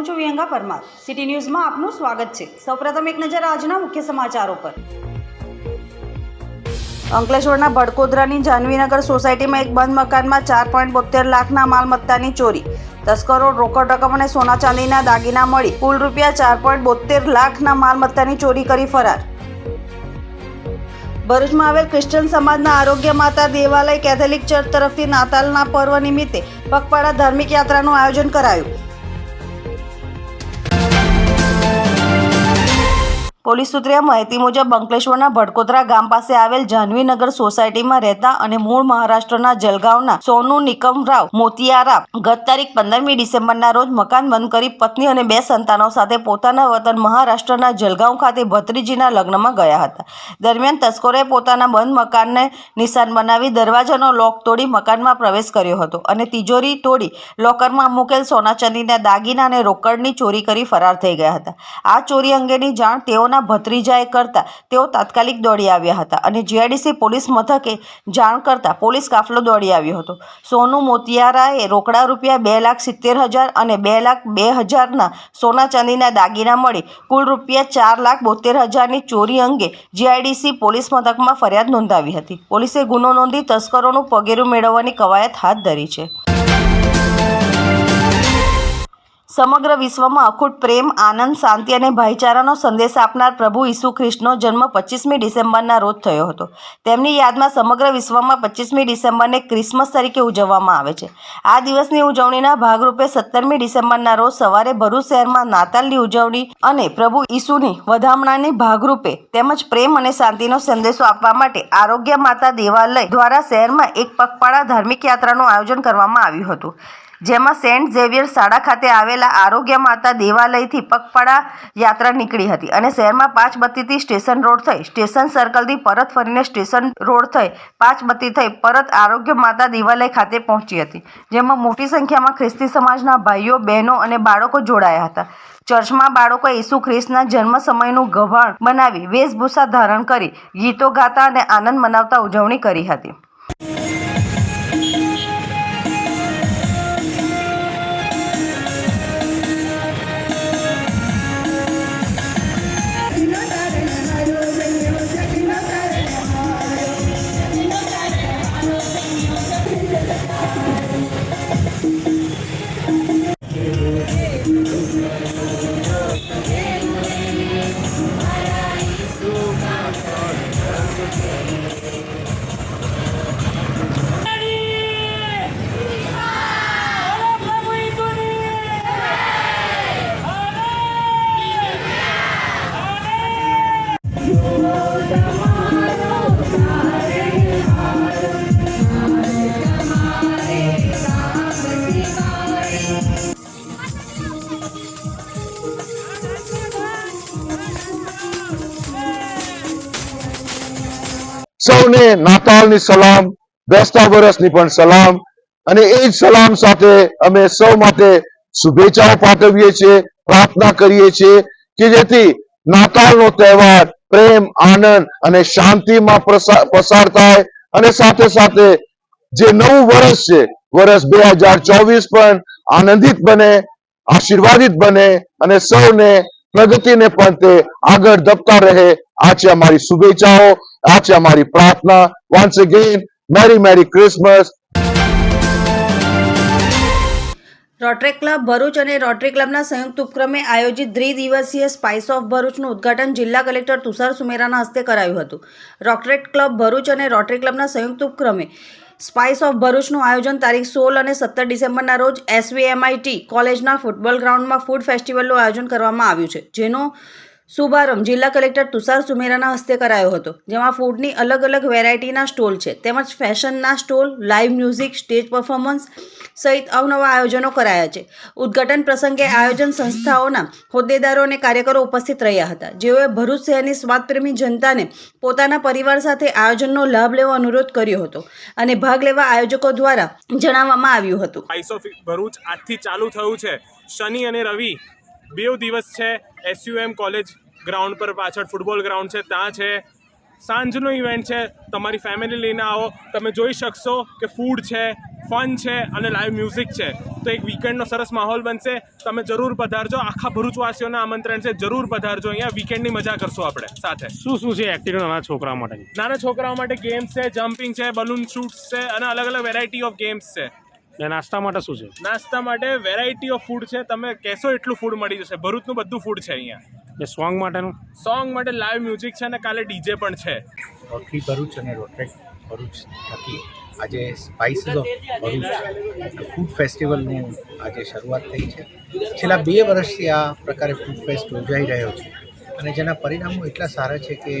હું છું વિહંગા પરમાર. સિટી ન્યૂઝમાં આપનું સ્વાગત છે. સૌપ્રથમ એક નજર આજના મુખ્ય સમાચારો પર. અંકલેશ્વરના ભડકોદરાની જાનવીનગર સોસાયટીમાં એક બંધ મકાનમાં ચાર પોઈન્ટ બોતેર લાખના માલમત્તાની ચોરી. તસ્કરો રોકડ રકમ અને સોના ચાંદીના દાગીના મળી. કુલ રૂપિયા ચાર પોઈન્ટ બોતેર લાખના માલમત્તાની ચોરી કરી ફરાર. ભરૂચમાં આવેલ ક્રિશ્ચન સમાજના આરોગ્ય માતા દેવાલય કેથોલિક ચર્ચ તરફથી નાતાલના પર્વ નિમિત્તે પગપાળા ધાર્મિક યાત્રાનું આયોજન કરાયું. પોલીસ સૂત્રે માહિતી મુજબ અંકલેશ્વરના ભડકોદરા ગામ પાસે આવેલ જાહ્નવીનગર સોસાયટીમાં રહેતા અને મૂળ મહારાષ્ટ્રના જલગાંવના સોનુ નિકમરાવ મોતિયારામ ગત તારીખ પંદરમી ડિસેમ્બરના રોજ મકાન બંધ કરી પત્ની અને બે સંતાનો સાથે પોતાના વતન મહારાષ્ટ્રના જલગાંવ ખાતે ભત્રીજીના લગ્નમાં ગયા હતા. દરમિયાન તસ્કરોએ પોતાના બંધ મકાનને નિશાન બનાવી દરવાજાનો લોક તોડી મકાનમાં પ્રવેશ કર્યો હતો અને તિજોરી તોડી લોકરમાં મૂકેલ સોના ચાંદીના દાગીના અને રોકડની ચોરી કરી ફરાર થઈ ગયા હતા. આ ચોરી અંગેની જાણ તેઓના ભત્રીજાએ કરતા તેઓ તાત્કાલિક દોડી આવ્યા હતા અને જીઆઈડીસી પોલીસ મથકે જાણ કરતા પોલીસ કાફલો દોડી આવ્યો હતો. સોનુ મોતિયારાએ રોકડા રૂપિયા બે લાખ સિત્તેર હજાર અને બે લાખ બે હજારના સોના ચાંદીના દાગીના મળી કુલ રૂપિયા ચાર લાખ બોતેર હજારની ચોરી અંગે જીઆઈડીસી પોલીસ મથકમાં ફરિયાદ નોંધાવી હતી. પોલીસે ગુનો નોંધી તસ્કરોનું પગેરું મેળવવાની કવાયત હાથ ધરી છે. સમગ્ર વિશ્વમાં અખૂટ પ્રેમ, આનંદ, શાંતિ અને ભાઈચારાનો સંદેશ આપનાર પ્રભુ ઈસુ ખ્રિસ્તનો જન્મ પચીસમી ડિસેમ્બરના રોજ થયો હતો. તેમની યાદમાં સમગ્ર વિશ્વમાં પચીસમી ડિસેમ્બરને ક્રિસમસ તરીકે ઉજવવામાં આવે છે. આ દિવસની ઉજવણીના ભાગરૂપે સત્તરમી ડિસેમ્બરના રોજ સવારે ભરૂચ શહેરમાં નાતાલની ઉજવણી અને પ્રભુ ઈસુની વધામણાની ભાગરૂપે તેમજ પ્રેમ અને શાંતિનો સંદેશો આપવા માટે આરોગ્ય માતા દેવાલય દ્વારા શહેરમાં એક પગપાળા ધાર્મિક યાત્રાનું આયોજન કરવામાં આવ્યું હતું. જેમાં સેન્ટ ઝેવિયર શાળા ખાતે આવેલા આરોગ્ય માતા દેવાલયથી પગપાળા યાત્રા નીકળી હતી અને શહેરમાં પાંચ બત્તીથી સ્ટેશન રોડ થઈ. સ્ટેશન સર્કલથી પરત ફરીને સ્ટેશન રોડ થઈ. પાંચ બત્તી થઈ પરત આરોગ્ય માતા દેવાલય ખાતે પહોંચી હતી, જેમાં મોટી સંખ્યામાં ખ્રિસ્તી સમાજના ભાઈઓ, બહેનો અને બાળકો જોડાયા હતા. ચર્ચમાં બાળકોએ ઈસુ ખ્રિસ્તના જન્મ સમયનું ગભાણ બનાવી વેશભૂષા ધારણ કરી, ગીતો ગાતા અને આનંદ મનાવતા ઉજવણી કરી હતી. સૌને નાતાલની સલામ બેસતા વર્ષની પણ સલામ અને એ જ સલામ સાથે અમે સૌ માટે શુભેચ્છાઓ પાઠવીએ છીએ, પ્રાર્થના કરીએ છીએ કે જેથી નાતાલનો તહેવાર પ્રેમ, આનંદ અને શાંતિમાં પસાર થાય અને સાથે સાથે જે નવું વર્ષ છે, વર્ષ બે હજાર ચોવીસ પણ આનંદિત બને, આશીર્વાદિત બને અને સૌને પ્રગતિને પણ તે આગળ ધપતા રહે. આ છે અમારી શુભેચ્છાઓ. આ અમારી પ્રાર્થના once again merry merry Christmas Rotary Club Bharuch અને રોટરી ક્લબના સંયુક્ત ઉપક્રમે આયોજિત દ્વિદિવસીય સ્પાઇસ ઓફ ભરૂચનું ઉદ્ઘાટન જિલ્લા કલેક્ટર તુષાર સુમેરાના હસ્તે કરાયું હતું. રોટરેટ ક્લબ ભરૂચ અને રોટરી ક્લબના સંયુક્ત ઉપક્રમે સ્પાઇસ ઓફ ભરૂચનું આયોજન તારીખ સોળ અને સત્તર ડિસેમ્બરના રોજ એસવીએમઆઈટી કોલેજના ફૂટબોલ ગ્રાઉન્ડમાં ફૂડ ફેસ્ટિવલનું આયોજન કરવામાં આવ્યું છે, જેનો શુભારંભ જિલ્લા કલેક્ટર તુષાર સુમેરાના હસ્તે કરાયો હતો, જેમાં ફૂડની અલગ અલગ વેરાયટીના સ્ટોલ છે, તેમજ ફેશનના stall live music stage performance સહિત અવનવા આયોજનો કરાયા છે. ઉદ્ઘાટન પ્રસંગે આયોજન સંસ્થાઓના હોદ્દેદારો અને કાર્યકરો ઉપસ્થિત રહ્યા હતા, જેઓએ ભરૂચ શહેરની સ્વાદપ્રેમી જનતાને પોતાના પરિવાર સાથે આયોજનનો લાભ લેવા અનુરોધ કર્યો હતો અને ભાગ લેવા આયોજકો દ્વારા જણાવવામાં આવ્યું હતું. ભરૂચ આજથી ચાલુ થયું છે. શનિ અને રવિ બેવ દિવસ છે. એસયુએમ કોલેજ ગ્રાઉન્ડ પર પાછળ ફૂટબોલ ગ્રાઉન્ડ છે. ત્યાં છે. સાંજનો ઇવેન્ટ છે. તમારી ફેમિલી લઈને આવો. તમે જોઈ શકશો કે ફૂડ છે ફન છે અને લાઈવ મ્યુઝિક છે. તો એક વીકેન્ડનો સરસ માહોલ બનશે. તમે જરૂર પધારજો. આખા ભરૂચવાસીઓને આમંત્રણ છે. જરૂર પધારજો. અહીંયા વીકેન્ડની મજા કરશું આપણે સાથે. શું શું છે એક્ટિવિટી નાના છોકરાઓ માટે? નાના છોકરાઓ માટે ગેમ્સ છે જમ્પિંગ છે બલૂન શૂટ્સ છે અને અલગ અલગ વેરાયટી ઓફ ગેમ્સ છે. ને નાસ્તા માટે શું છે? નાસ્તા માટે વેરાયટી ઓફ ફૂડ છે. તમે કહેશો એટલું ફૂડ મળી જશે. ભરૂચનું બધું ફૂડ છે અહીંયા. ને સોંગ માટેનું? સોંગ માટે લાઈવ મ્યુઝિક છે અને કાલે ડીજે પણ છે. રોટલી ભરૂચ અને રોટ્રેક ભરૂચ થકી આજે સ્પાઇસીસ ઓફ ભરૂચ. ફૂડ ફેસ્ટિવલનું આજે શરૂઆત થઈ છે. છેલ્લા બે વર્ષથી આ પ્રકારે ફૂડ ફેસ્ટ યોજાઈ રહ્યો છે. અને જેના પરિણામો એટલા સારા છે કે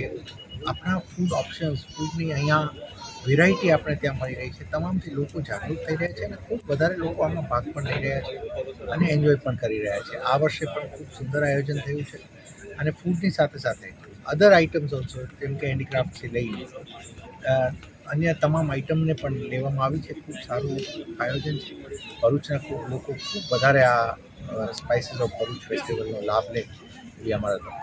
આપણા ફૂડ ઓપ્શન્સ ફૂડની અહીંયા વેરાયટી આપણે ત્યાં મળી રહી છે. તમામથી લોકો જાગૃત થઈ રહ્યા છે અને ખૂબ વધારે લોકો આમાં ભાગ પણ લઈ રહ્યા છે અને એન્જોય પણ કરી રહ્યા છે. આ વર્ષે પણ ખૂબ સુંદર આયોજન થયું છે અને ફૂડની સાથે સાથે અધર આઇટમ્સ ઓલ્સો જેમ કે હેન્ડીક્રાફ્ટથી લઈને અન્ય તમામ આઇટમને પણ લેવામાં આવી છે. ખૂબ સારું આયોજન છે. ભરૂચના લોકો ખૂબ વધારે આ સ્પાઇસીસ ઓફ ભરૂચ ફેસ્ટિવલનો લાભ લે એ અમારા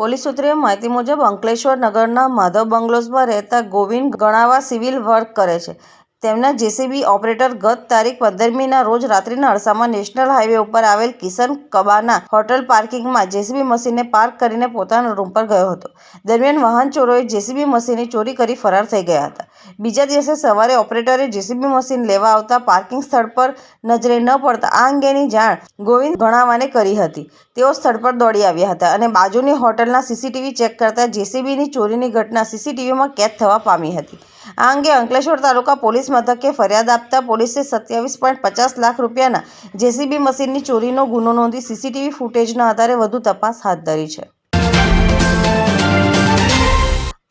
પોલીસ સૂત્રે માહિતી મુજબ અંકલેશ્વર નગરના માધવ બંગલોઝમાં રહેતા ગોવિંદ ગણાવા સિવિલ વર્ક કરે છે. તેમના જેસીબી ઓપરેટર ગત તારીખ પંદરમીના રોજ રાત્રિના અરસામાં નેશનલ હાઈવે ઉપર આવેલ કિશન કબાના હોટલ પાર્કિંગમાં જેસીબી મશીનને પાર્ક કરીને પોતાના રૂમ પર ગયો હતો. દરમિયાન વાહન ચોરોએ જેસીબી મશીનની ચોરી કરી ફરાર થઈ ગયા હતા. બીજા દિવસે સવારે ઓપરેટરે જેસીબી મશીન લેવા આવતા પાર્કિંગ સ્થળ પર નજરે ન પડતા આ અંગેની જાણ ગોવિંદ ગણાવાને કરી હતી. તેઓ સ્થળ પર દોડી આવ્યા હતા અને બાજુની હોટલના સીસીટીવી ચેક કરતા જેસીબીની ચોરીની ઘટના સીસીટીવીમાં કેદ થવા પામી હતી. આ અંગે અંકલેશ્વર તાલુકા પોલીસ મથકે ફરિયાદ આપતા પોલીસે સત્યાવીસ પોઈન્ટ પચાસ લાખ રૂપિયાના જેસીબી મશીનની ચોરીનો ગુનો નોંધી સીસીટીવી ફૂટેજના આધારે વધુ તપાસ હાથ ધરી છે.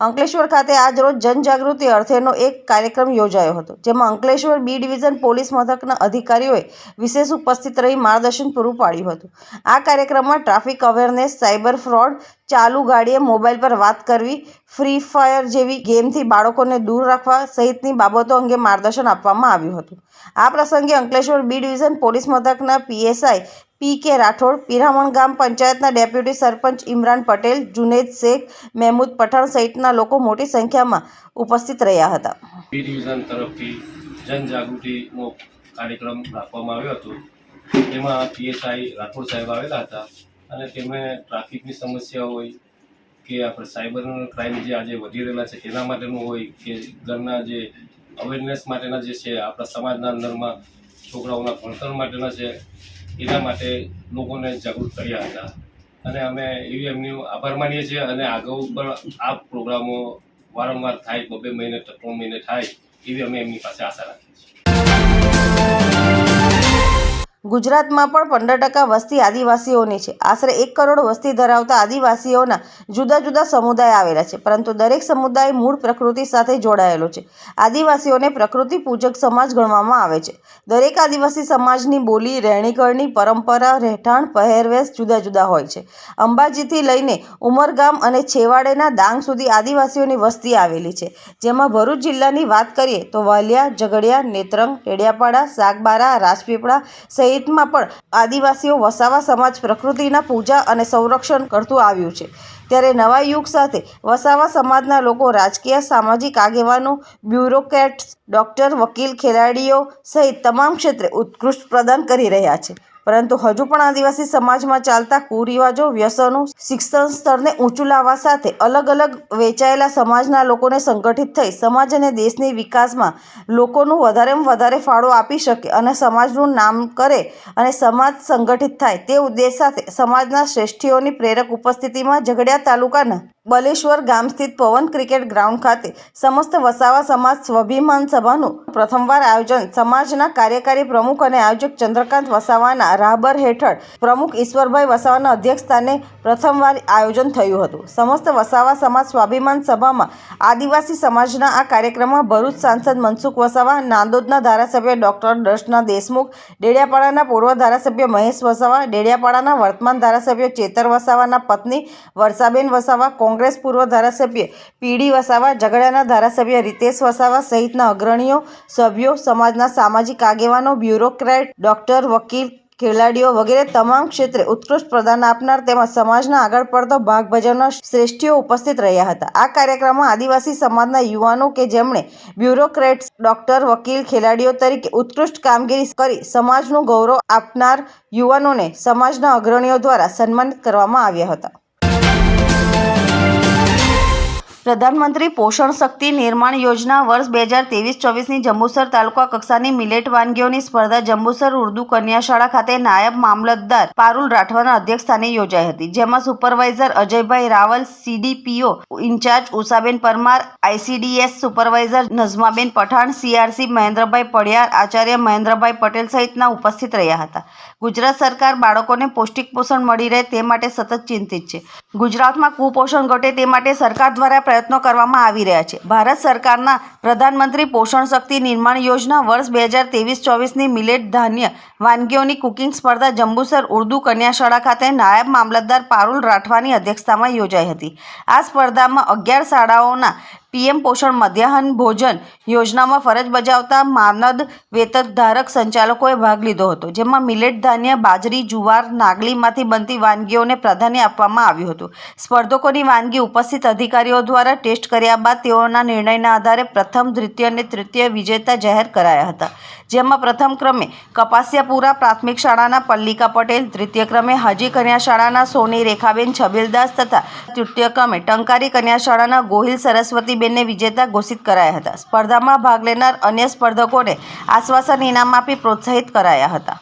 અંકલેશ્વર ખાતે આજ રોજ જનજાગૃતિ અર્થેનો એક કાર્યક્રમ યોજાયો હતો, જેમાં અંકલેશ્વર બી ડિવિઝન પોલીસ મથકના અધિકારીઓએ વિશેષ ઉપસ્થિત રહી માર્ગદર્શન પૂરું પાડ્યું હતું. આ કાર્યક્રમમાં ટ્રાફિક અવેરનેસ, સાયબર ફ્રોડ ચાલુ ગાડીએ મોબાઈલ પર વાત કરવી, ફ્રી ફાયર જેવી ગેમથી બાળકોને દૂર રાખવા સહિતની બાબતો અંગે માર્ગદર્શન આપવામાં આવ્યું હતું. આ પ્રસંગે અંકલેશ્વર બી ડિવિઝન પોલીસ મથકના PSI P K Rathod, Piraman ગામ પંચાયતના ડેપ્યુટી સરપંચ ઇમરાન પટેલ, જુનેદ શેખ, મહેમૂદ પઠાણ સહિતના લોકો મોટી સંખ્યામાં ઉપસ્થિત રહ્યા હતા. બી ડિવિઝન તરફથી જનજાગૃતિનો કાર્યક્રમ રાખવામાં આવ્યો હતો. તેમાં પીએસઆઈ રાઠોડ સાહેબ આવેલા હતા. અને તેમાં ટ્રાફિકની સમસ્યા હોય કે આપણે સાયબર ક્રાઇમ જે આજે વધી રહેલા છે તેના માટેનું હોય કે ઘરના જે અવેરનેસ માટેના જે છે, આપણા સમાજના અંદરમાં છોકરાઓના ભણતર માટેના છે, એના માટે લોકોને જાગૃત કર્યા હતા. અને અમે એવી એમની આભાર માનીએ છીએ અને આગળ પણ આ પ્રોગ્રામો વારંવાર થાય, બબે મહિને, ત્રણ મહિને થાય, એવી અમે એમની પાસે આશા રાખીએ છીએ. ગુજરાતમાં પણ પંદર ટકા વસ્તી આદિવાસીઓની છે. આશરે એક કરોડ વસ્તી ધરાવતા આદિવાસીઓના જુદા જુદા સમુદાય આવેલા છે, પરંતુ દરેક સમુદાય મૂળ પ્રકૃતિ સાથે જોડાયેલો છે. આદિવાસીઓને પ્રકૃતિ પૂજક સમાજ ગણવામાં આવે છે. દરેક આદિવાસી સમાજની બોલી, રહેણીકરણી, પરંપરા, રહેઠાણ, પહેરવેશ જુદા જુદા હોય છે. અંબાજીથી લઈને ઉમરગામ અને છેવાડેના ડાંગ સુધી આદિવાસીઓની વસ્તી આવેલી છે. જેમાં ભરૂચ જિલ્લાની વાત કરીએ તો વાલિયા, ઝઘડિયા, નેત્રંગ, ટેડિયાપાડા, સાગબારા, રાજપીપળા સહિતમાં પણ આદિવાસીઓ વસાવા સમાજ પ્રકૃતિના પૂજા અને સંરક્ષણ કરતું આવ્યું છે. ત્યારે નવા યુગ સાથે વસાવા સમાજના લોકો રાજકીય, સામાજિક આગેવાનો બ્યુરોક્રેટ્સ ડૉક્ટર, વકીલ, ખેલાડીઓ સહિત તમામ ક્ષેત્રે ઉત્કૃષ્ટ પ્રદાન કરી રહ્યા છે. પરંતુ હજુ પણ આદિવાસી સમાજમાં ચાલતા કુરિવાજો, વ્યસનો, શિક્ષણ સ્તરને ઊંચું લાવવા સાથે અલગ અલગ વેચાયેલા સમાજના લોકોને સંગઠિત થઈ સમાજ અને દેશની વિકાસમાં લોકોનું વધારેમાં વધારે ફાળો આપી શકે અને સમાજનું નામ કરે અને સમાજ સંગઠિત થાય તે ઉદ્દેશ સાથે સમાજના શ્રેષ્ઠીઓની પ્રેરક ઉપસ્થિતિમાં ઝઘડિયા તાલુકાના બલેશ્વર ગામ સ્થિત પવન ક્રિકેટ ગ્રાઉન્ડ ખાતે સમસ્ત વસાવા સમાજ સ્વાભિમાન સભાનું પ્રથમવાર આયોજન સમાજના કાર્યકારી પ્રમુખ અને આયોજક ચંદ્રકાંત વસાવાના રાહબર હેઠળ પ્રમુખ ઈશ્વરભાઈ વસાવાના અધ્યક્ષસ્થાને પ્રથમવાર આયોજન થયું હતું. સમસ્ત વસાવા સમાજ સ્વાભિમાન સભામાં આદિવાસી સમાજના આ કાર્યક્રમમાં ભરૂચ સાંસદ મનસુખ વસાવા, નાંદોદના ધારાસભ્ય ડૉક્ટર દર્શના દેશમુખ, ડેડિયાપાડાના પૂર્વ ધારાસભ્ય મહેશ વસાવા, ડેડિયાપાડાના વર્તમાન ધારાસભ્ય ચેતર વસાવાના પત્ની વર્ષાબેન વસાવા, કોંગ્રેસ પૂર્વ ધારાસભ્ય પીડી વસાવા ઝઘડાના ધારાસભ્ય રીતેશ વસાવા સહિતના અગ્રણીઓ, સભ્યો, સમાજના સામાજિક આગેવાનો, બ્યુરોક્રેટ, ડોક્ટર, વકીલ ખેલાડીઓ વગેરે તમામ ક્ષેત્રે ઉત્કૃષ્ટ પ્રદાન આપનાર તેમજ સમાજના આગળ પડતો ભાગ ભજવનાર શ્રેષ્ઠીઓ ઉપસ્થિત રહ્યા હતા. આ કાર્યક્રમમાં આદિવાસી સમાજના યુવાનો કે જેમણે બ્યુરોક્રેટ્સ, ડોક્ટર, વકીલ, ખેલાડીઓ તરીકે ઉત્કૃષ્ટ કામગીરી કરી સમાજનું ગૌરવ આપનાર યુવાનોને સમાજના અગ્રણીઓ દ્વારા સન્માનિત કરવામાં આવ્યા હતા. પ્રધાનમંત્રી પોષણ શક્તિ નિર્માણ યોજના વર્ષ બે હજાર ત્રેવીસ ચોવીસની જંબુસર તાલુકા કક્ષાની મિલેટ વાનગીઓની સ્પર્ધા જંબુસર ઉર્દુ કન્યાશાળા ખાતે નાયબ મામલતદાર પારુલ રાઠવાના અધ્યક્ષસ્થાને યોજાઈ હતી, જેમાં supervisor Ajaybhai Raval, CDPO in-charge Ushaben Parmar, ICDS supervisor Nazmaben Pathan, CRC Mahendrabhai Padiyar Acharya Mahendrabhai Patel સહિતના ઉપસ્થિત રહ્યા હતા. ગુજરાત સરકાર બાળકોને પૌષ્ટિક પોષણ મળી રહે તે માટે સતત ચિંતિત છે. ગુજરાતમાં કુપોષણ ઘટે તે માટે સરકાર દ્વારા પ્રયત્નો કરવામાં આવી રહ્યા છે. ભારત સરકારના પ્રધાનમંત્રી પોષણ શક્તિ નિર્માણ યોજના વર્ષ બે હજાર ત્રેવીસ ચોવીસની મિલેટ ધાન્ય વાનગીઓની કુકિંગ સ્પર્ધા જંબુસર ઉર્દુ કન્યા શાળા ખાતે નાયબ મામલતદાર પારુલ રાઠવાની અધ્યક્ષતામાં યોજાઈ હતી. આ સ્પર્ધામાં અગિયાર શાળાઓના પીએમ પોષણ મધ્યાહન ભોજન યોજનામાં ફરજ બજાવતા માનદ વેતન ધારક સંચાલકોએ ભાગ લીધો હતો, જેમાં મિલેટ ધાન્ય, બાજરી, જુવાર, નાગલીમાંથી બનતી વાનગીઓને પ્રાધાન્ય આપવામાં આવ્યું હતું. સ્પર્ધકોની વાનગી ઉપસ્થિત અધિકારીઓ દ્વારા ટેસ્ટ કર્યા બાદ તેઓના નિર્ણયના આધારે પ્રથમ, દ્વિતીય અને તૃતીય વિજેતા જાહેર કરાયા હતા. જેમાં પ્રથમ ક્રમે કપાસિયાપુરા પ્રાથમિક શાળાના પલ્લિકા પટેલ તૃતીય ક્રમે હાજી કન્યા શાળાના સોની રેખાબેન છબીલદાસ તથા તૃતીય ક્રમે ટંકારી કન્યા શાળાના ગોહિલ સરસ્વતીબેનને વિજેતા ઘોષિત કરાયા હતા. સ્પર્ધામાં ભાગ લેનાર અન્ય સ્પર્ધકોને આશ્વાસન ઇનામ આપી પ્રોત્સાહિત કરાયા હતા.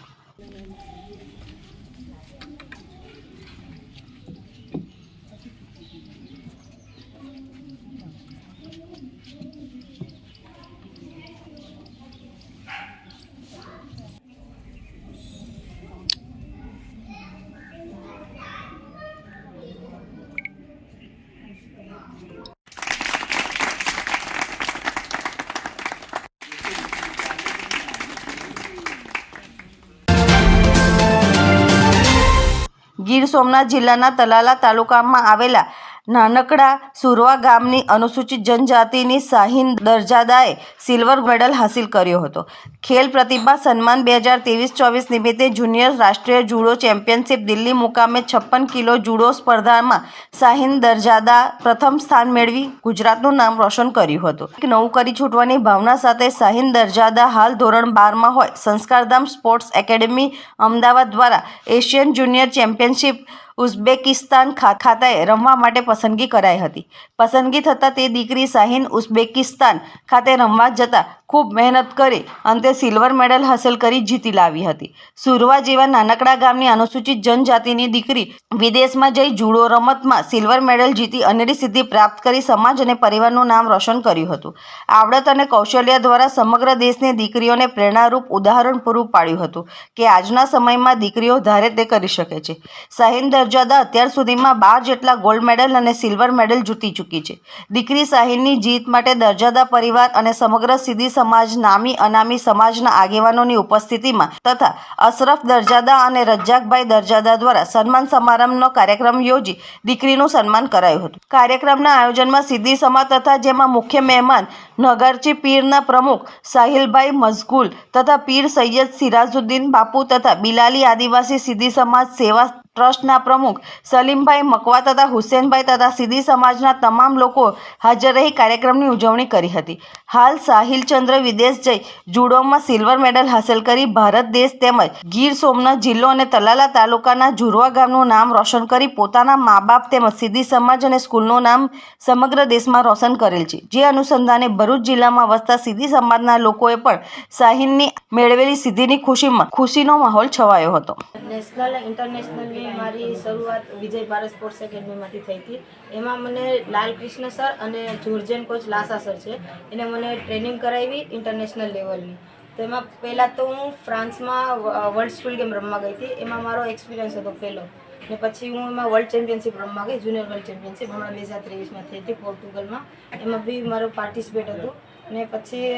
સોમનાથ જિલ્લાના તલાલા તાલુકામાં આવેલા નાનકડા સુરવા ગામની અનુસૂચિત જનજાતિની શાહીન દરજાદાએ સિલ્વર મેડલ હાંસિલ કર્યો હતો. ખેલ પ્રતિભા સન્માન બે હજાર ત્રેવીસ ચોવીસ નિમિત્તે જુનિયર રાષ્ટ્રીય જુડો ચેમ્પિયનશિપ દિલ્હી મુકામે છપ્પન કિલો જુડો સ્પર્ધામાં શાહીન દરજાદા પ્રથમ સ્થાન મેળવી ગુજરાતનું નામ રોશન કર્યું હતું. નવું કરી છૂટવાની ભાવના સાથે શાહીન દરજાદા હાલ ધોરણ બારમાં હોય. સંસ્કારધામ સ્પોર્ટ્સ એકેડેમી અમદાવાદ દ્વારા એશિયન જુનિયર ચેમ્પિયનશિપ ઉઝબેકિસ્તાન ખા- ખાતે રમવા માટે પસંદગી કરાઈ હતી. પસંદગી થતાં તે દીકરી શાહીન ઉઝબેકિસ્તાન ખાતે રમવા જતાં ખૂબ મહેનત કરી અંતે સિલ્વર મેડલ હાંસલ કરી જીતી લાવી હતી. સુરવા જેવા નાનકડા ગામની અનુસૂચિત જનજાતિની દીકરી વિદેશમાં જઈ જુડો રમતમાં સિલ્વર મેડલ જીતી અનેરી સિદ્ધિ પ્રાપ્ત કરી સમાજ અને પરિવારનું નામ રોશન કર્યું હતું. આવડત અને કૌશલ્ય દ્વારા સમગ્ર દેશની દીકરીઓને પ્રેરણારૂપ ઉદાહરણ પૂરું પાડ્યું હતું કે આજના સમયમાં દીકરીઓ ધારે તે કરી શકે છે. શાહીન દરજાદા અત્યાર સુધીમાં બાર જેટલા ગોલ્ડ મેડલ અને સિલ્વર મેડલ જીતી ચૂકી છે. દીકરી સાહિલની જીત માટે દરજાદા પરિવાર અને સમગ્ર સીધી સમાજ નામી અનામી સમાજના આગેવાનોની ઉપસ્થિતિમાં તથા અશરફ દરજાદા અને રজ্જાકભાઈ દરજાદા દ્વારા સન્માન સમારંભનો કાર્યક્રમ યોજી દીકરીનું સન્માન કરાયું હતું. કાર્યક્રમના આયોજનમાં સીધી સમાજ તથા જેમાં મુખ્ય મહેમાન નગરચી પીરના પ્રમુખ સાહિલભાઈ મઝગુલ તથા પીર સૈયદ સિરાજુદ્દીન બાપુ તથા બિલાલી આદિવાસી સીધી સમાજ સેવા ટ્રસ્ટના પ્રમુખ સલીમભાઈ મકવા તથા હુસેનભાઈ તથા સીધી સમાજના તમામ લોકો હાજર રહી કાર્યક્રમની ઉજવણી કરી હતી. હાલ સાહિલચંદ્ર વિદેશ જઈ જુડોમાં સિલ્વર મેડલ હાંસલ કરી ભારત દેશ તેમજ ગીર સોમનાથ જિલ્લો અને તલાલા તાલુકાના જુરવા ગામનું નામ રોશન કરી પોતાના મા બાપ તેમજ સિદ્ધિ સમાજ અને સ્કૂલનું નામ સમગ્ર દેશમાં રોશન કરેલ છે. જે અનુસંધાને ભરૂચ જિલ્લામાં વસતા સીધી સમાજના લોકોએ પણ સાહિલની મેળવેલી સિદ્ધિની ખુશીમાં ખુશીનો માહોલ છવાયો હતો. નેશનલ, ઇન્ટરનેશનલની મારી શરૂઆત વિજય ભારત સ્પોર્ટ્સ એકેડમીમાંથી થઈ હતી. એમાં મને લાલકૃષ્ણ સર અને જોર્જિયન કોચ લાસા સર છે. એને મને ટ્રેનિંગ કરાવી ઇન્ટરનેશનલ લેવલની તો એમાં પહેલાં તો હું ફ્રાન્સમાં વર્લ્ડ સ્કૂલ ગેમ રમવા ગઈ હતી. એમાં મારો એક્સપિરિયન્સ હતો પહેલો. ને પછી હું એમાં વર્લ્ડ ચેમ્પિયનશિપ રમવા ગઈ જુનિયર વર્લ્ડ ચેમ્પિયનશિપ હમણાં બે હજાર ત્રેવીસમાં થઈ હતી પોર્ટુગલમાં. એમાં બી મારો પાર્ટિસિપેટ હતું. ને પછી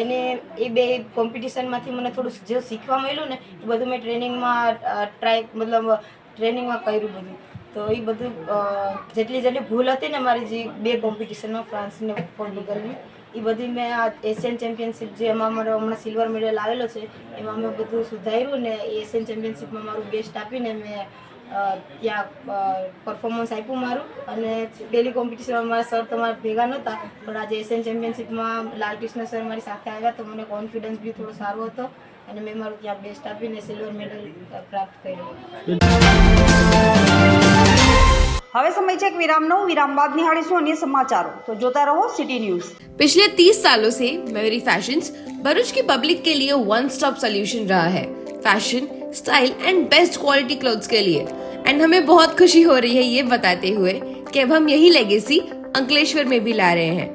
એને એ બે કોમ્પિટિશનમાંથી મને થોડું જે શીખવા મળ્યું ને, એ બધું મેં ટ્રેનિંગમાં ટ્રાય, મતલબ, ટ્રેનિંગમાં કર્યું બધું. તો એ બધું જેટલી જેટલી ભૂલ હતી ને મારી જે બે કોમ્પિટિશનમાં, ફ્રાન્સને પોર્ટુગલની એ બધી મેં આ એશિયન ચેમ્પિયનશિપ જે એમાં મારો હમણાં સિલ્વર મેડલ આવેલો છે, એમાં મેં બધું સુધાર્યું ને એશિયન ચેમ્પિયનશિપમાં મારું બેસ્ટ આપીને મેં ત્યાં પરફોર્મન્સ આપ્યું મારું અને ડેલી કોમ્પિટિશનમાં મારા સર તમારા ભેગા નહોતા પણ આજે એશિયન ચેમ્પિયનશિપમાં લાલકૃષ્ણ સર મારી સાથે આવ્યા તો મને કોન્ફિડન્સ બી થોડો સારો હતો અને મેં મારું ત્યાં બેસ્ટ આપીને સિલ્વર મેડલ પ્રાપ્ત કર્યો હવે સમય છે એક વિરામનો વિરામ બાદ નિહાળીશું અન્ય સમાચારો તો જોતા રહો સિટી ન્યૂઝ पिछले 30 सालों से मेमोरी फैशंस भरूच की पब्लिक के लिए वन स्टॉप सोल्यूशन रहा है fashion style and best quality clothes के लिए। एंड हमें बहुत खुशी हो रही है ये बताते हुए कि अब हम यही लेगेसी अंकलेश्वर में भी ला रहे हैं।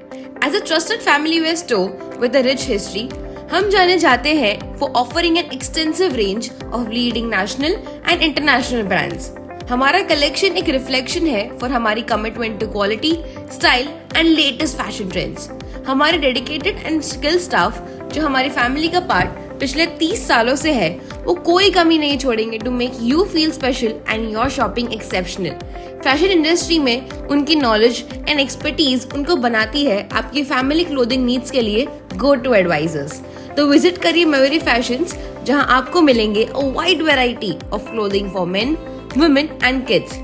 As a trusted family wear store with a rich history हम जाने जाते हैं for offering an extensive range of leading national and international brands हमारा कलेक्शन एक रिफ्लेक्शन है फॉर हमारी commitment to quality style and latest fashion trends हमारे dedicated and skill staff जो हमारी फैमिली का पार्ट पिछले 30 सालों से है वो कोई कमी नहीं छोड़ेंगे to make you feel special and your shopping exceptional fashion industry में उनकी नॉलेज एंड एक्सपर्टीज उनको बनाती है आपकी फैमिली क्लोथिंग नीड्स के लिए गो टू एडवाइजर्स तो विज़िट करिए मयूरी फ़ैशन जहाँ आपको मिलेंगे a wide variety of clothing for men women and kids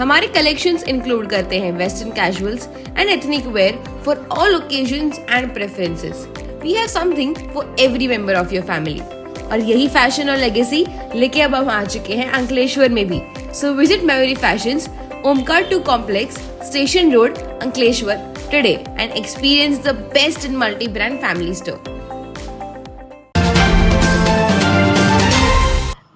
हमारे कलेक्शंस इंक्लूड करते हैं western casuals and ethnic wear for all occasion and preferences we have something for every member of your family और यही fashion और legacy लेके अब हम आ चुके हैं अंकलेश्वर में भी so visit Memory Fashions Omkar two complex station road Ankleshwar today and experience the best in multi brand family store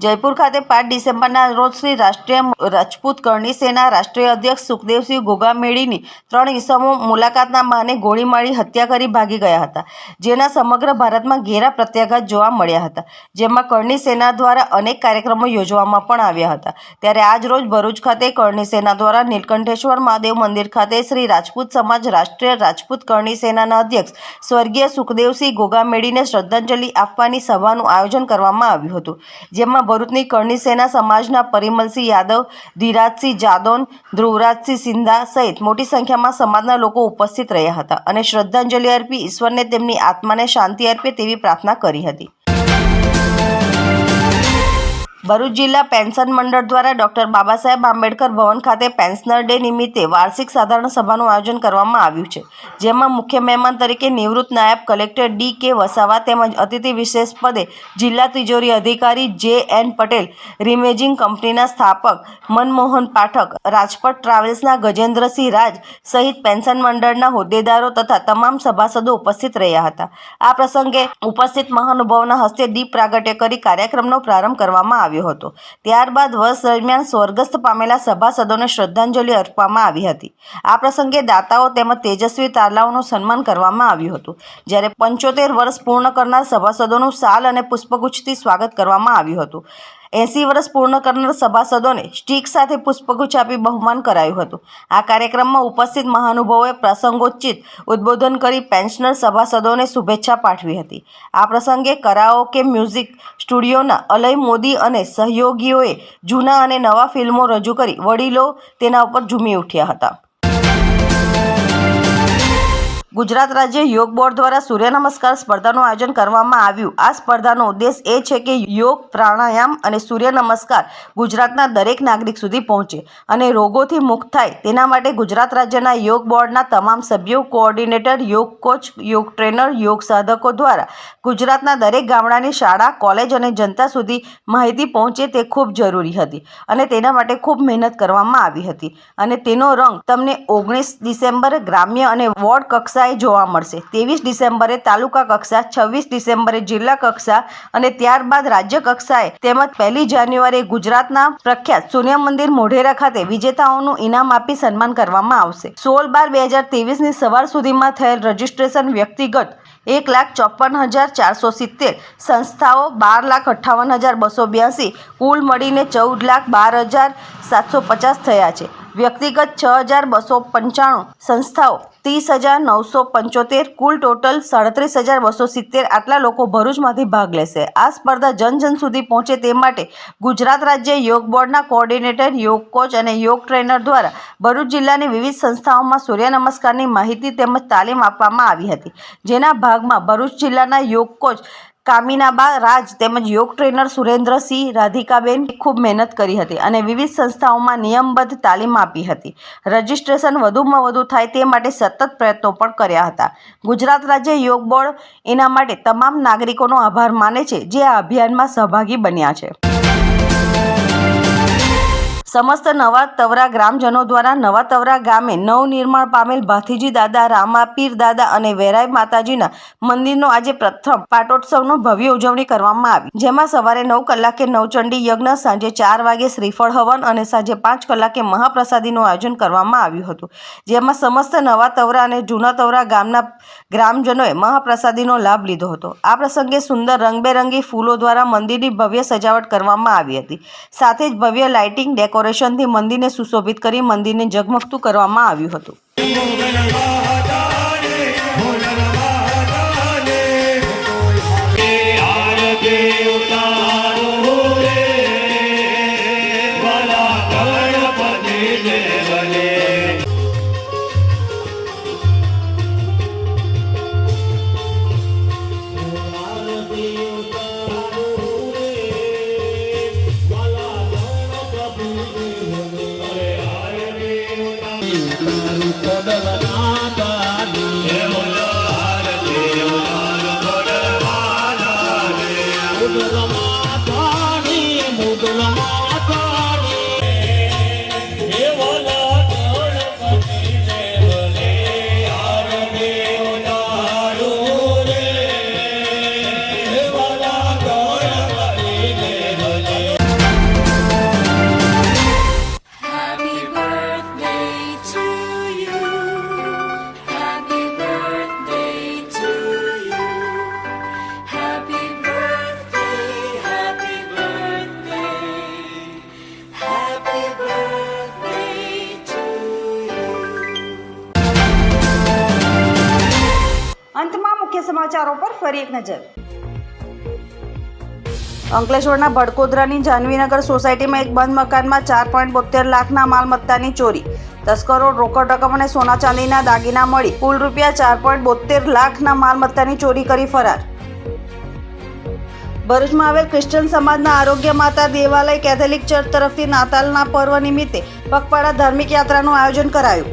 Jaipur ખાતે પાંચ ડિસેમ્બરના રોજ શ્રી રાષ્ટ્રીય રાજપૂત કરણી સેના રાષ્ટ્રીય અધ્યક્ષ સુખદેવસિંહ ગોગામેડીની ત્રણ ઈસમો મુલાકાતના બહાને ગોળી મારી હત્યા કરી ભાગી ગયા હતા, જેના સમગ્ર ભારતમાં ઘેરા પ્રત્યાઘાત જોવા મળ્યા હતા. જેમાં કરણી સેના દ્વારા અનેક કાર્યક્રમો યોજવામાં પણ આવ્યા હતા. ત્યારે આજ રોજ ભરૂચ ખાતે કરણી સેના દ્વારા નીલકંઠેશ્વર મહાદેવ મંદિર ખાતે શ્રી રાજપૂત સમાજ રાષ્ટ્રીય રાજપૂત કરણી સેનાના અધ્યક્ષ સ્વર્ગીય સુખદેવસિંહ ગોગામેડીને શ્રદ્ધાંજલિ આપવાની સભાનું આયોજન કરવામાં આવ્યું હતું, જેમાં ભરૂચની કરણી સેના સમાજના પરિમલસિંહ યાદવ, ધીરાજસિંહ જાદોન, ધ્રુવરાજસિંહ સિંધા સહિત મોટી સંખ્યામાં સમાજના લોકો ઉપસ્થિત રહ્યા હતા અને શ્રદ્ધાંજલિ અર્પી ઈશ્વરને તેમની આત્માને શાંતિ અર્પે તેવી પ્રાર્થના કરી હતી. ભરૂચ જિલ્લા પેન્શન મંડળ દ્વારા ડોક્ટર બાબા સાહેબ આંબેડકર ભવન ખાતે પેન્શનર ડે નિમિત્તે વાર્ષિક સાધારણ સભાનું આયોજન કરવામાં આવ્યું છે, જેમાં મુખ્ય મહેમાન તરીકે નિવૃત્ત નાયબ કલેક્ટર ડી કે વસાવા તેમજ અતિથિ વિશેષ પદે જિલ્લા તિજોરી અધિકારી જે એન પટેલ, રિમેજિંગ કંપનીના સ્થાપક મનમોહન પાઠક રાજપટ ટ્રાવેલ્સના ગજેન્દ્રસિંહ રાજ સહિત પેન્શન મંડળના હોદ્દેદારો તથા તમામ સભાસદો ઉપસ્થિત રહ્યા હતા. આ પ્રસંગે ઉપસ્થિત મહાનુભાવના હસ્તે દીપ પ્રાગટ્ય કરી કાર્યક્રમનો પ્રારંભ કરવામાં આવ્યો. હતો. ત્યારબાદ વર્ષ દરમિયાન સ્વર્ગસ્થ પામેલા સભાસદોને શ્રદ્ધાંજલિ અર્પવામાં આવી હતી. આ પ્રસંગે દાતાઓ તેમજ તેજસ્વી તાલાઓનું સન્માન કરવામાં આવ્યું હતું. જ્યારે પંચોતેર વર્ષ પૂર્ણ કરનાર સભાસદોનું સાલ અને પુષ્પગુચ્છથી સ્વાગત કરવામાં આવ્યું હતું. એંસી વર્ષ પૂર્ણ કરનાર સભાસદોને સ્ટીક સાથે પુષ્પગુચ્છ આપી બહુમાન કરાયું હતું. આ કાર્યક્રમમાં ઉપસ્થિત મહાનુભાવોએ પ્રસંગોચિત ઉદ્બોધન કરી પેન્શનર સભાસદોને શુભેચ્છા પાઠવી હતી. આ પ્રસંગે કરાઓ કે મ્યુઝિક સ્ટુડિયોના અલય મોદી અને સહયોગીઓએ જૂના અને નવા ફિલ્મો રજૂ કરી વડીલો તેના ઉપર ઝૂમી ઉઠ્યા હતા. ગુજરાત રાજ્ય યોગ બોર્ડ દ્વારા સૂર્ય નમસ્કાર સ્પર્ધાનું આયોજન કરવામાં આવ્યું. આ સ્પર્ધાનો ઉદ્દેશ એ છે કે યોગ, પ્રાણાયામ અને સૂર્ય નમસ્કાર ગુજરાતના દરેક નાગરિક સુધી પહોંચે અને રોગોથી મુક્ત થાય. તેના માટે ગુજરાત રાજ્યના યોગ બોર્ડના તમામ સભ્યો, કોઓર્ડિનેટર, યોગ કોચ, યોગ ટ્રેનર, યોગ સાધકો દ્વારા ગુજરાતના દરેક ગામડાની શાળા, કોલેજ અને જનતા સુધી માહિતી પહોંચે તે ખૂબ જરૂરી હતી અને તેના માટે ખૂબ મહેનત કરવામાં આવી હતી. અને તેનો રંગ તમને ઓગણીસ ડિસેમ્બર ગ્રામ્ય અને વોર્ડ કક્ષાએ જોવા મળશે. ત્રેવીસ ડિસેમ્બરે તાલુકા કક્ષા, છવ્વીસ ડિસેમ્બરે જિલ્લા કક્ષા અને ત્યારબાદ રાજ્ય કક્ષાએ તેમજ પહેલી જાન્યુઆરીએ ગુજરાતના પ્રખ્યાત સૂર્ય મંદિર મોઢેરા ખાતે વિજેતાઓનું ઇનામ આપી સન્માન કરવામાં આવશે. સોળ બાર બે હજાર ત્રેવીસની સવાર સુધીમાં થયેલ રજીસ્ટ્રેશન વ્યક્તિગત એક લાખ ચોપન હજાર ચારસો સિત્તેર, સંસ્થાઓ બાર લાખ અઠ્ઠાવન હજાર બસો બ્યાસી, કુલ મળીને ચૌદ લાખ બાર હજાર સાતસો પચાસ થયા છે. વ્યક્તિગત છ હજાર બસો પંચાણું સંસ્થાઓ ત્રીસ હજાર નવસો પંચોતેર, કુલ ટોટલ સાડત્રીસ હજાર બસો સિત્તેર. આટલા લોકો ભરૂચમાંથી ભાગ લેશે. આ સ્પર્ધા જન જન સુધી પહોંચે તે માટે ગુજરાત રાજ્ય યોગ બોર્ડના કોઓર્ડિનેટર, યોગ કોચ અને યોગ ટ્રેનર દ્વારા ભરૂચ જિલ્લાની વિવિધ સંસ્થાઓમાં સૂર્ય નમસ્કારની માહિતી તેમજ તાલીમ આપવામાં આવી હતી. જેના ભાગમાં ભરૂચ જિલ્લાના યોગ કોચ કામિનાબા રાજ તેમજ યોગ ટ્રેનર સુરેન્દ્રસિંહ રાધિકાબેન ખૂબ મહેનત કરી હતી અને વિવિધ સંસ્થાઓમાં નિયમબદ્ધ તાલીમ આપી હતી. રજિસ્ટ્રેશન વધુમાં વધુ થાય તે માટે સતત પ્રયત્નો પણ કર્યા હતા. ગુજરાત રાજ્ય યોગ બોર્ડ એના માટે તમામ નાગરિકોનો આભાર માને છે, જે આ અભિયાનમાં સહભાગી બન્યા છે. સમસ્ત નવા તવરા ગ્રામજનો દ્વારા નવા તવરા ગામે નવનિર્માણ પામેલ ભાથીજી દાદા રામાપીર દાદા અને વેરાઈ માતાજીના મંદિરનો આજે પ્રથમ પાટોત્સવનો ભવ્ય ઉજવણી કરવામાં આવી. જેમાં સવારે નવ કલાકે નવચંડી યજ્ઞ, સાંજે ચાર વાગે શ્રીફળ હવન અને સાંજે પાંચ કલાકે મહાપ્રસાદીનું આયોજન કરવામાં આવ્યું હતું. જેમાં સમસ્ત નવા તવરા અને જૂના તવરા ગામના ગ્રામજનોએ મહાપ્રસાદીનો લાભ લીધો હતો. આ પ્રસંગે સુંદર રંગબેરંગી ફૂલો દ્વારા મંદિરની ભવ્ય સજાવટ કરવામાં આવી હતી. સાથે જ ભવ્ય લાઇટિંગ ડેકોરેશનથી મંદિરને સુશોભિત કરી મંદિરને ઝગમગતું કરવામાં આવ્યું હતું. ఉన్నారు కొడవ અંતમાં મુખ્ય સમાચારો પર ફરી એક નજર. અંકલેશ્વરના ભડકોદરાની જાનવીનગર સોસાયટીમાં એક બંધ મકાનમાં ચાર પોઈન્ટ બોતેર લાખના માલમત્તાની ચોરી. તસ્કરો, રોકડ રકમ અને સોના ચાંદીના દાગીના મળી. કુલ રૂપિયા ચાર પોઈન્ટ બોતેર લાખના માલમત્તાની ચોરી કરી ફરાર. ભરૂચમાં આવેલ ક્રિશ્ચન સમાજના આરોગ્ય માતા દેવાલય કેથોલિક ચર્ચ તરફથી નાતાલના પર્વ નિમિત્તે પગપાળા ધાર્મિક યાત્રાનું આયોજન કરાયું.